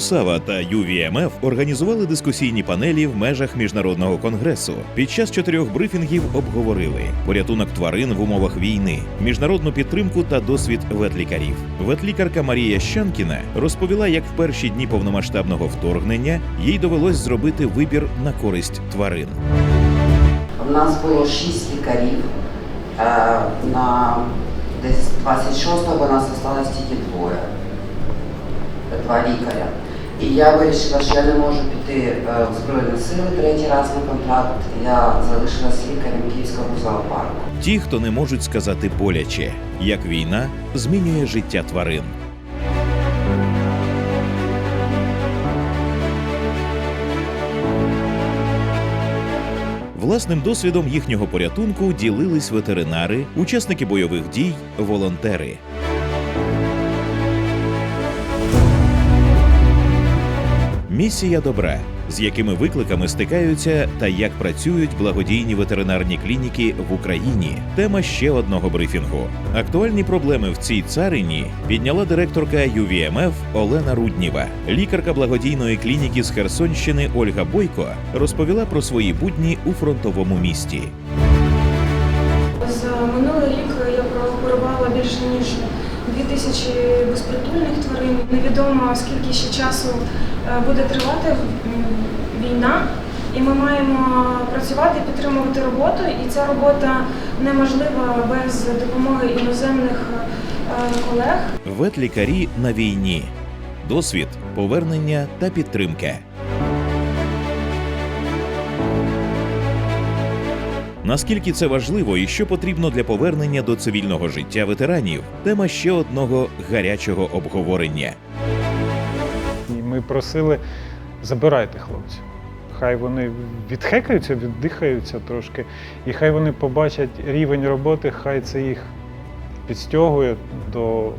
УСАВА та ЮВІМФ організували дискусійні панелі в межах міжнародного конгресу. Під час чотирьох брифінгів обговорили порятунок тварин в умовах війни, міжнародну підтримку та досвід ветлікарів. Ветлікарка Марія Щанкіна розповіла, як в перші дні повномасштабного вторгнення їй довелось зробити вибір на користь тварин. У нас було шість лікарів. Е, На десь 26-го у нас залишилось тільки двоє. Два лікаря. І я вирішила, що я не можу піти е, в Збройні сили третій раз на контракт. Я залишилась лікарем Київського зоопарку. Ті, хто не можуть сказати боляче, як війна змінює життя тварин. Власним досвідом їхнього порятунку ділились ветеринари, учасники бойових дій, волонтери. Місія добра, з якими викликами стикаються та як працюють благодійні ветеринарні клініки в Україні. Тема ще одного брифінгу. Актуальні проблеми в цій царині підняла директорка ЮВІМФ Олена Рудніва. Лікарка благодійної клініки з Херсонщини Ольга Бойко розповіла про свої будні у фронтовому місті. За минулий рік я прооперувала більше ніж дві тисячі безпритульних. Невідомо скільки ще часу е, буде тривати війна, і ми маємо працювати, підтримувати роботу. І ця робота неможлива без допомоги іноземних е, колег. Ветлікарі на війні. Досвід, повернення та підтримка. Наскільки це важливо і що потрібно для повернення до цивільного життя ветеранів? Тема ще одного гарячого обговорення. І ми просили забирайте хлопців. Хай вони відхекаються, віддихаються трошки, і хай вони побачать рівень роботи, хай це їх підстягує до,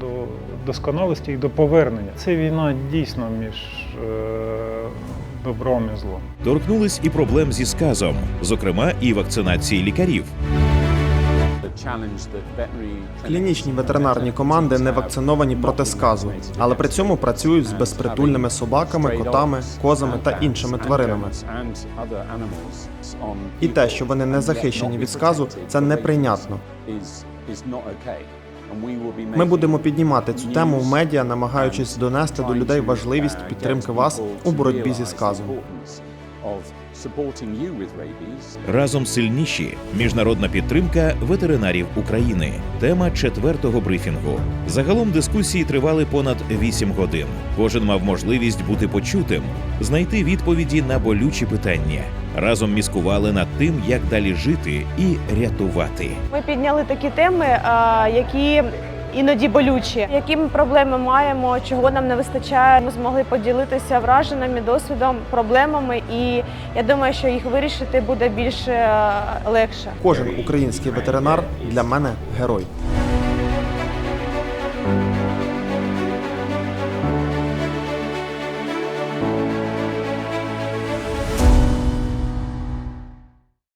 до досконалості і до повернення. Це війна дійсно між е, добром і злом. Торкнулись і проблем зі сказом, зокрема і вакцинації лікарів. Клінічні ветеринарні команди не вакциновані проти сказу, але при цьому працюють з безпритульними собаками, котами, козами та іншими тваринами. І те, що вони не захищені від сказу, це неприйнятно. Ми будемо піднімати цю тему в медіа, намагаючись донести до людей важливість підтримки вас у боротьбі зі сказом. Разом сильніші міжнародна підтримка ветеринарів України. Тема четвертого брифінгу. Загалом дискусії тривали понад 8 годин. Кожен мав можливість бути почутим, знайти відповіді на болючі питання. Разом міскували над тим, як далі жити і рятувати. Ми підняли такі теми, які іноді болючі. Які ми проблеми маємо, чого нам не вистачає. Ми змогли поділитися враженими досвідом, проблемами, і я думаю, що їх вирішити буде більш е, легше. Кожен український ветеринар для мене герой.